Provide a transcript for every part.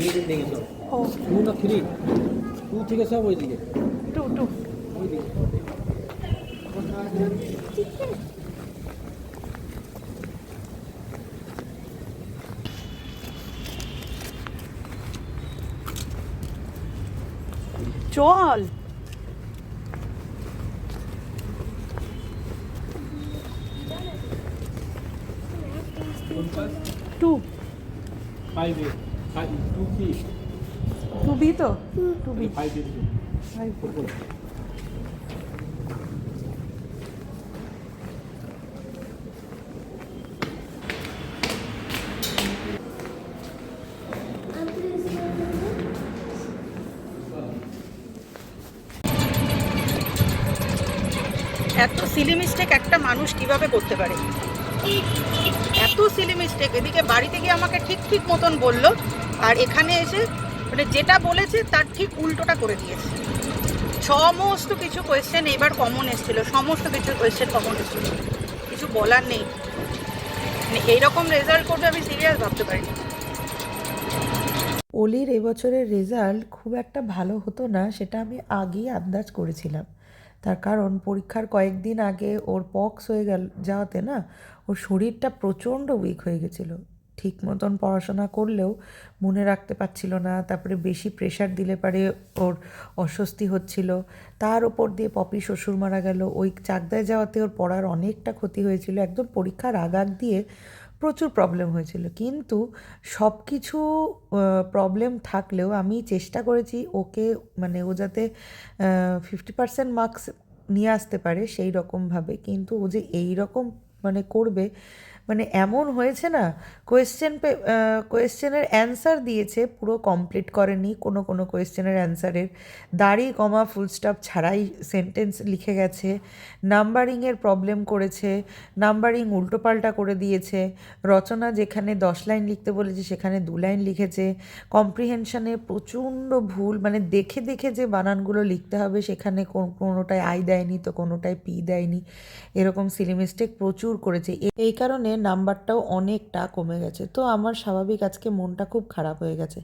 ভেঙে ভেঙে সব ও টু না থ্রি টু থেকে সব ওইদিকে টু টু ওইদিকে চল two five A five two three two B তো? টু বি এত সিলি মিস্টেক একটা মানুষ কীভাবে করতে পারে? এত সিলি মিস্টেক এদিকে বাড়িতে গিয়ে আমাকে ঠিক ঠিক মতন বলল আর এখানে এসে মানে যেটা বলেছে তার ঠিক উল্টোটা করে দিয়েছে। সমস্ত কিছু কোয়েশ্চেন এবার কমন এসেছিল, সমস্ত কিছু কোয়েশ্চেন কমন এসেছিল। কিছু বলার নেই। মানে এইরকম রেজাল্ট করবে আমি সিরিয়াস ভাবতে পারিনি। অলির এবছরের রেজাল্ট খুব একটা ভালো হতো না, সেটা আমি আগেই আন্দাজ করেছিলাম। তার কারণ পরীক্ষার কয়েকদিন আগে ওর পক্স হয়ে গেল, যাওয়াতে না ওর শরীরটা প্রচণ্ড উইক হয়ে গেছিল। ঠিক মতন পড়াশোনা করলেও মনে রাখতে পারছিল না, তারপরে বেশি প্রেশার দিলে পারে ওর অস্বস্তি হচ্ছিল। তার ওপর দিয়ে পপি শ্বশুর মারা গেল। ওই চাকদায় যাওয়াতে ওর পড়ার অনেকটা ক্ষতি হয়েছিল। একদম পরীক্ষার আগ আগ দিয়ে প্রচুর প্রবলেম হয়েছিল। কিন্তু সব কিছু প্রবলেম থাকলেও আমি চেষ্টা করেছি ওকে মানে ও যাতে ফিফটি পার্সেন্ট মার্কস নিয়ে আসতে পারে সেই রকমভাবে। কিন্তু ও যে এই রকম মানে করবে মানে এমন হয়েছে না কোয়েশ্চেন পে কোয়েশ্চেনের অ্যান্সার দিয়েছে, পুরো কমপ্লিট করেনি, কোনো কোনো কোয়েশ্চেনের অ্যান্সারের দাড়ি, কমা ফুল স্টপ ছাড়াই সেন্টেন্স লিখে গেছে নাম্বারিংয়ের প্রবলেম করেছে নাম্বারিং উল্টোপাল্টা করে দিয়েছে, রচনা যেখানে দশ লাইন লিখতে বলেছে, সেখানে দু লাইন লিখেছে কম্প্রিহেনশনে প্রচণ্ড ভুল মানে দেখে দেখে যে বানানগুলো লিখতে হবে, সেখানে কোন- কোনোটায় আই দেয়নি, তো কোনোটায় পি দেয়নি, এরকম সিলি মিস্টেক প্রচুর করেছে। এই কারণে নাম্বারটাও অনেকটা কমে গেছে। তো আমার স্বাভাবিক আজকে মনটা খুব খারাপ হয়ে গেছে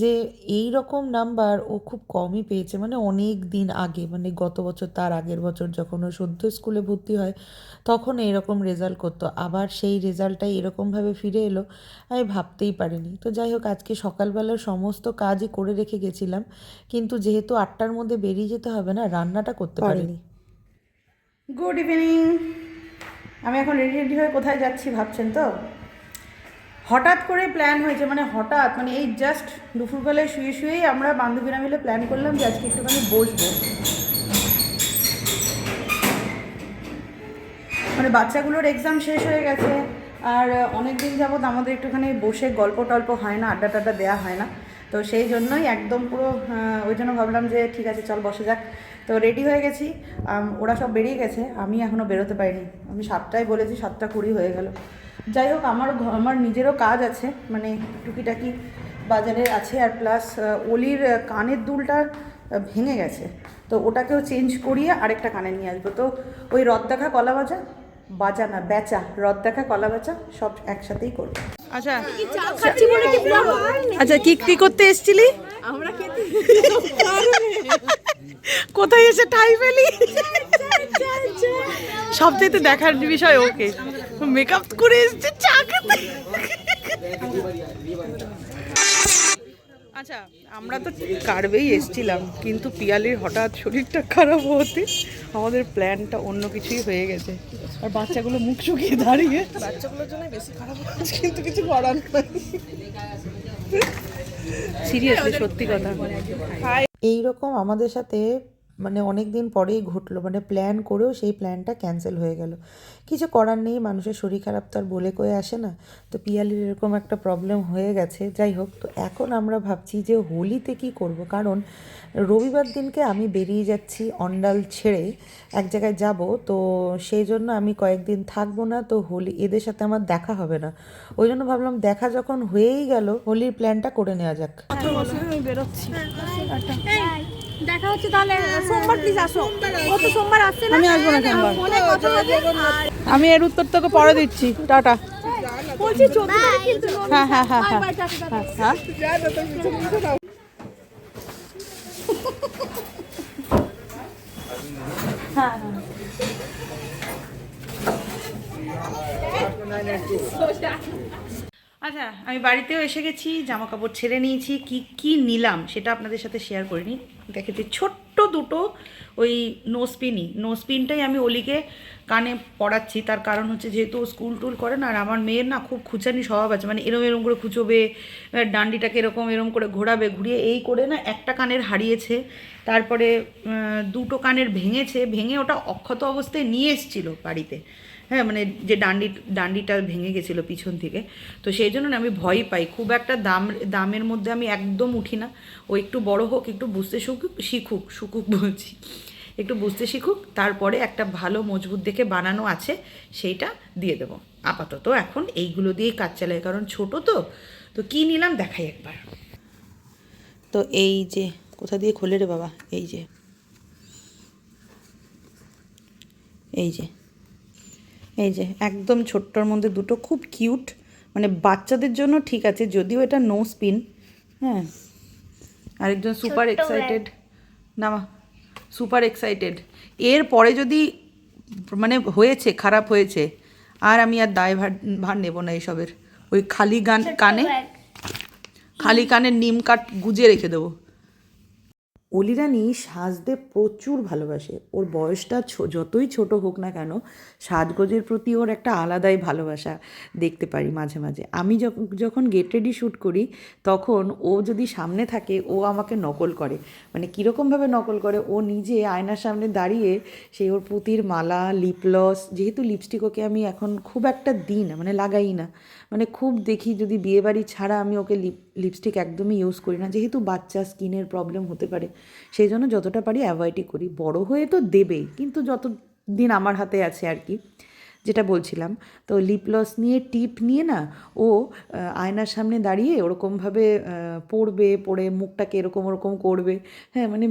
যে এই রকম নাম্বার ও খুব কমই পেয়েছে। মানে অনেক দিন আগে মানে গত বছর তার আগের বছর যখন ও সদ্য স্কুলে ভর্তি হয় তখন এরকম রেজাল্ট করতো। আবার সেই রেজাল্টটাই এরকমভাবে ফিরে এলো আমি ভাবতেই পারিনি। তো যাই হোক আজকে সকালবেলার সমস্ত কাজই করে রেখে গেছিলাম কিন্তু যেহেতু আটটার মধ্যে বেরিয়ে যেতে হবে না রান্নাটা করতে পারিনি। গুড ইভিনিং আমি এখন রেডি রেডি হয়ে কোথায় যাচ্ছি ভাবছেন তো? হঠাৎ করে প্ল্যান হয়েছে মানে হঠাৎ মানে এই জাস্ট দুপুরবেলায় শুয়ে শুয়েই আমরা বান্ধবীরা মিলে প্ল্যান করলাম যে আজকে একটুখানি বসবো। মানে বাচ্চাগুলোর এক্সাম শেষ হয়ে গেছে, আর অনেক দিন যাবৎ আমাদের একটুখানি বসে গল্প টল্প হয় না, আড্ডা টাড্ডা দেওয়া হয় না। তো সেই জন্যই একদম পুরো ওই জন্য ভাবলাম যে ঠিক আছে, চল বসে যাক। তো রেডি হয়ে গেছি। ওরা সব বেরিয়ে গেছে। আমি এখনও বেরোতে পারিনি। আমি সাতটায় বলেছি সাতটা কুড়ি হয়ে গেল। যাই হোক আমার আমার নিজেরও কাজ আছে। মানে টুকিটাকি বাজারে আছে আর প্লাস অলির কানের দুলটা ভেঙে গেছে। তো ওটাকেও চেঞ্জ করিয়ে আরেকটা কানে নিয়ে আসব। তো ওই রদ দেখা কলা বাজা বাজা না বেচা। রদ দেখা কলা বেচা সব একসাথেই করব। আচ্ছা আচ্ছা কি কি করতে এসেছিলি? আমরা কোথায় এসে ঠাই পেলি সবচেয়ে দেখার বিষয় ওকে। মেকআপ করে এসেছে চা খেতে আচ্ছা আমরা তো কারবেই এসছিলাম, কিন্তু পিয়ালির হঠাৎ শরীরটা খারাপ হতে আমাদের প্ল্যানটা অন্য কিছুই হয়ে গেছে। আর বাচ্চাগুলো মুখ শুকিয়ে দাঁড়িয়ে বাচ্চাগুলোর জন্য বেশি খারাপ হচ্ছে, কিন্তু কিছু করার নাই। সিরিয়াসলি সত্যি কথা। এই রকম আমাদের সাথে মানে অনেক দিন পরেই ঘটলো মানে প্ল্যান করেও সেই প্ল্যানটা ক্যান্সেল হয়ে গেল। কিছু করার নেই মানুষের শরীর খারাপ তো আর বলে কয়ে আসে না। তো পিয়ালির এরকম একটা প্রবলেম হয়ে গেছে যাই হোক। তো এখন আমরা ভাবছি যে হোলিতে কি করব? কারণ রবিবার দিনকে আমি বেরিয়ে যাচ্ছি অন্ডাল ছেড়ে এক জায়গায় যাব। তো সেই জন্য আমি কয়েকদিন থাকব না তো হোলি এদের সাথে আমার দেখা হবে না। ওই জন্য ভাবলাম দেখা যখন হয়েই গেল হোলির প্ল্যানটা করে নেওয়া যাক। আমি বেরোচ্ছি। দেখা হচ্ছে তাহলে সোমবার প্লিজ আসো। ও তো সোমবার আসছে না। আমি আসব না সোমবার। ফোনে কথা হবে আমি এর উত্তর তোকে পরে দিচ্ছি। টাটা। বলছি হ্যাঁ, হ্যাঁ, হ্যাঁ, হ্যাঁ। টাটা হ্যাঁ। হ্যাঁ হ্যাঁ। আচ্ছা আমি বাড়িতেও এসে গেছি জামা কাপড় ছেড়ে নিয়েছি, কি কি নিলাম সেটা আপনাদের সাথে শেয়ার করিনি। দেখেছি ছোট্ট দুটো ওই নোসপিনই নোসপিনটাই আমি অলিকে কানে পড়াচ্ছি তার কারণ হচ্ছে যেহেতু স্কুল টুল করে না, আর আমার মেয়ের না খুব খুচানি স্বভাব আছে মানে এরম এরম করে খুচোবে ডান্ডিটাকে এরকম এরম করে ঘোরাবে, ঘুরিয়ে এই করে না একটা কানের হারিয়েছে, তারপরে দুটো কানের ভেঙেছে, ভেঙে ওটা অক্ষত অবস্থায় নিয়ে এসেছিল বাড়িতে। হ্যাঁ মানে যে ডান্ডি, ডান্ডিটা ভেঙে গেছিল পিছন থেকে। তো সেই জন্য আমি ভয় পাই। খুব একটা দাম, দামের মধ্যে আমি একদম উঠি না। ও একটু বড় হোক, একটু বুঝতে শিখুক শিখুক, শুকুক বলছি। একটু বুঝতে শিখুক, তারপরে একটা ভালো মজবুত দেখে বানানো আছে, সেইটা দিয়ে দেবো। আপাতত এখন এইগুলো দিয়েই কাজ চালাই, কারণ ছোট তো। তো কী নিলাম দেখাই একবার। তো এই যে, কোথা দিয়ে খোলে রে বাবা? এই যে। এই যে। এই যে একদম ছোট্টর মধ্যে দুটো খুব কিউট মানে বাচ্চাদের জন্য ঠিক আছে যদিও এটা নো স্পিন হ্যাঁ। আরেকজন সুপার এক্সাইটেড না সুপার এক্সাইটেড এর পরে যদি মানে হয়েছে খারাপ হয়েছে আর আমি আর দায় ভার ভার নেব না এইসবের ওই খালি গান কানে খালি কানে নিম কাঠ গুজে রেখে দেবো। অলিরানি সাজতে প্রচুর ভালোবাসে। ওর বয়সটা যতই ছোট হোক না কেন, সাজগোজের প্রতি ওর একটা আলাদাই ভালোবাসা দেখতে পারি মাঝে মাঝে। আমি যখন গেট রেডি শ্যুট করি, তখন ও যদি সামনে থাকে, ও আমাকে নকল করে। মানে কীরকমভাবে নকল করে, ও নিজে আয়নার সামনে দাঁড়িয়ে সেই ওর পুঁতির মালা লিপ লস যেহেতু লিপস্টিক ওকে আমি এখন খুব একটা দিই না মানে লাগাই না। মানে খুব দেখি যদি বিয়েবাড়ি ছাড়া আমি ওকে লিপ লিপস্টিক একদমই ইউজ করি না, যেহেতু বাচ্চা স্কিনের প্রবলেম হতে পারে। সেই জন্য যতটা পারি অ্যাভয়েডই করি। বড় হয়ে তো দেবেই, কিন্তু যত দিন আমার হাতে আছে আর কি। যেটা বলছিলাম, তো লিপ লস নিয়ে টিপ নিয়ে না, ও আয়নার সামনে দাঁড়িয়ে ওরকমভাবে পড়বে পড়ে মুখটাকে এরকম ওরকম করবে। হ্যাঁ মানে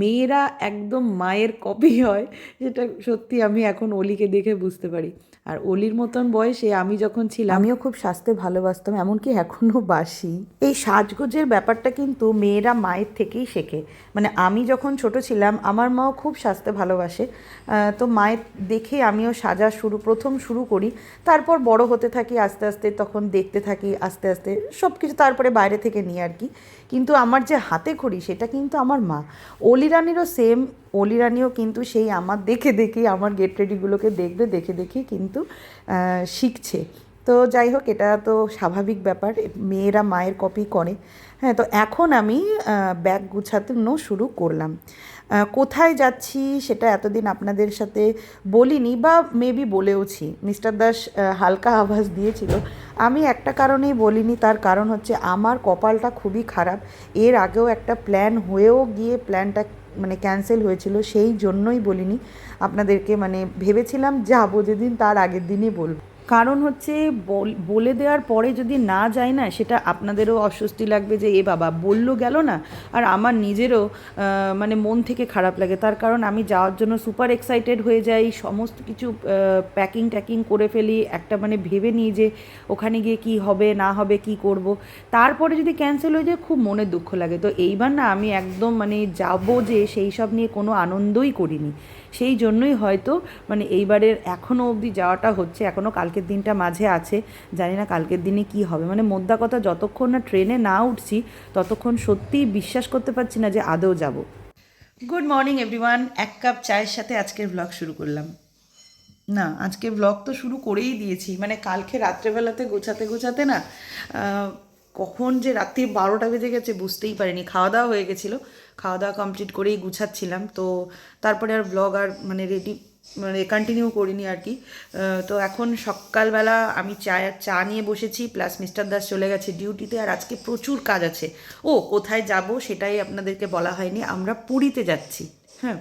মেয়েরা একদম মায়ের কপি হয়, যেটা সত্যি আমি এখন অলিকে দেখে বুঝতে পারি। আর অলির মতন বয়সে আমি যখন ছিলাম আমিও খুব সাজতে ভালোবাসতাম, এমনকি এখনও বাসি। এই সাজগোজের ব্যাপারটা কিন্তু মেয়েরা মায়ের থেকেই শেখে। মানে আমি যখন ছোট ছিলাম, আমার মাও খুব সাজতে ভালোবাসে। তো মায়ের দেখে আমিও সাজা শুরু প্রথম শুরু করি, তারপর বড় হতে থাকি, আস্তে আস্তে তখন দেখতে থাকি, আস্তে আস্তে সব কিছু তারপরে বাইরে থেকে নিয়ে আর কি। কিন্তু আমার যে হাতে খড়ি সেটা কিন্তু আমার মা। অলিরানিরও সেম অলিরানিও কিন্তু সেই আমার দেখে দেখে আমার গেট রেডিগুলোকে দেখবে, দেখে দেখে কিন্তু শিখছে। তো যাই হোক, এটা তো স্বাভাবিক ব্যাপার, মেয়েরা মায়ের কপি করে। হ্যাঁ তো এখন আমি ব্যাগ গুছানো শুরু করলাম। কোথায় যাচ্ছি সেটা এতদিন আপনাদের সাথে বলিনি বা মেবি বলেওছি। মিস্টার দাস হালকা আভাস দিয়েছিল। আমি একটা কারণেই বলিনি, তার কারণ হচ্ছে আমার কপালটা খুবই খারাপ। এর আগেও একটা প্ল্যান হয়েও গিয়ে প্ল্যানটা মানে ক্যান্সেল হয়েছিল, সেই জন্যই বলিনি। আপনাদেরকে মানে ভেবেছিলাম যাব যেদিন, তার আগের দিনই বলব। কারণ হচ্ছে বল- দেওয়ার পরে যদি না যায় না, সেটা আপনাদেরও অস্বস্তি লাগবে যে, এ বাবা, বলল গেল না? আর আমার নিজেরও মানে মন থেকে খারাপ লাগে। তার কারণ আমি যাওয়ার জন্য সুপার এক্সাইটেড হয়ে যাই, সমস্ত কিছু প্যাকিং ট্যাকিং করে ফেলি, একটা মানে ভেবে নিই যে, ওখানে গিয়ে কি হবে, না হবে, কি করব। তারপরে যদি ক্যান্সেল হয়ে যায়, খুব মনে দুঃখ লাগে। তো এইবার না আমি একদম মানে যাব যে, সেই সব নিয়ে কোনো আনন্দই করিনি। সেই জন্যই হয়তো মানে এইবারের এখনও অবধি যাওয়াটা হচ্ছে এখনও কালকের দিনটা মাঝে আছে, জানি না কালকের দিনে কি হবে। মানে মোদ্দা কথা, যতক্ষণ না ট্রেনে না উঠছি, ততক্ষণ সত্যিই বিশ্বাস করতে পারছি না যে আদৌ যাব। গুড মর্নিং এভরিওয়ান এক কাপ চায়ের সাথে আজকের ব্লগ শুরু করলাম। না আজকে ব্লগ তো শুরু করেই দিয়েছি। মানে কালকে রাত্রেবেলাতে গোছাতে গোছাতে না কখন যে রাত্রি বারোটা বেজে গেছে বুঝতেই পারিনি। খাওয়া দাওয়া হয়ে গেছিল। খাওয়া দাওয়া কমপ্লিট করেই গুছাচ্ছিলাম। তো তারপরে আর ব্লগ আর মানে রেডি মানে কন্টিনিউ করিনি আর কি। তো এখন সকালবেলা আমি চা চা নিয়ে বসেছি প্লাস মিস্টার দাস চলে গেছে ডিউটিতে আর আজকে প্রচুর কাজ আছে। ও, কোথায় যাব সেটাই আপনাদেরকে বলা হয়নি, আমরা পুরীতে যাচ্ছি। হ্যাঁ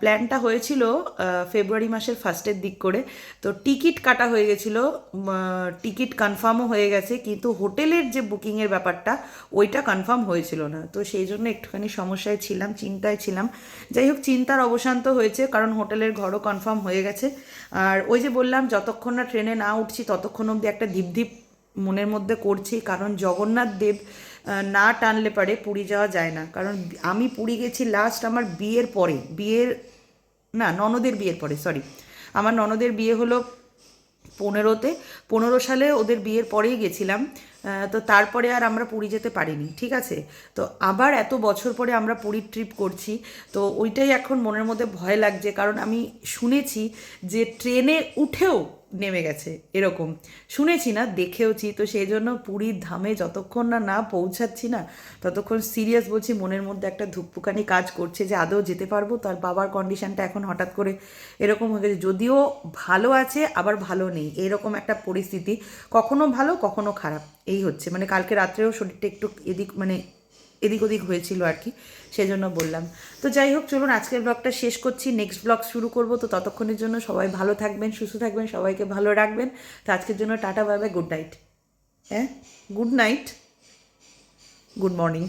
প্ল্যানটা হয়েছিল ফেব্রুয়ারি মাসের ফার্স্টের দিক করে। তো টিকিট কাটা হয়ে গেছিল টিকিট কনফার্মও হয়ে গেছে, কিন্তু হোটেলের যে বুকিংয়ের ব্যাপারটা, ওইটা কনফার্ম হয়েছিল না। তো সেই জন্য একটুখানি সমস্যায় ছিলাম, চিন্তায় ছিলাম। যাই হোক, চিন্তার অবসান তো হয়েছে, কারণ হোটেলের ঘরও কনফার্ম হয়ে গেছে। আর ওই যে বললাম, যতক্ষণ না ট্রেনে না উঠছি, ততক্ষণ অবধি একটা ধিপ মনের মধ্যে করছি, কারণ জগন্নাথ দেব না টানলে পারে পুরী যাওয়া যায় না। কারণ আমি পুরী গেছি লাস্ট আমার বিয়ের পরে, বিয়ের, না, ননদের বিয়ের পরে সরি আমার ননদের বিয়ে হলো পনেরোতে, পনেরো সালে ওদের বিয়ের পরেই গেছিলাম তো তারপরে আর আমরা পুরী যেতে পারিনি, ঠিক আছে? তো আবার এত বছর পরে আমরা পুরীর ট্রিপ করছি, তো ওইটাই এখন মনের মধ্যে ভয় লাগছে। কারণ আমি শুনেছি যে ট্রেনে উঠেও নেমে গেছে, এরকম। শুনেছি না, দেখেওছি। তো সেই জন্য পুরীর ধামে যতক্ষণ না না পৌঁছাচ্ছি না, ততক্ষণ সিরিয়াস বলছি, মনের মধ্যে একটা ধুকপুকানি কাজ করছে যে আদৌ যেতে পারব। তার বাবার কন্ডিশনটা এখন হঠাৎ করে এরকম হয়ে গেছে। যদিও ভালো আছে, আবার ভালো নেই। এরকম একটা পরিস্থিতি। কখনো ভালো, কখনো খারাপ। এই হচ্ছে। মানে কালকে রাত্রেও শরীরটা একটু এদিক মানে এদিক ওদিক হয়েছিল আর কি, সেজন্য বললাম। তো যাই হোক, চলুন আজকের ব্লগটা শেষ করছি। নেক্সট ব্লগ শুরু করব, তো ততক্ষণের জন্য সবাই ভালো থাকবেন, সুস্থ থাকবেন, সবাইকে ভালো রাখবেন। তো আজকের জন্য টাটা বাই গুড নাইট হ্যাঁ? Good night good morning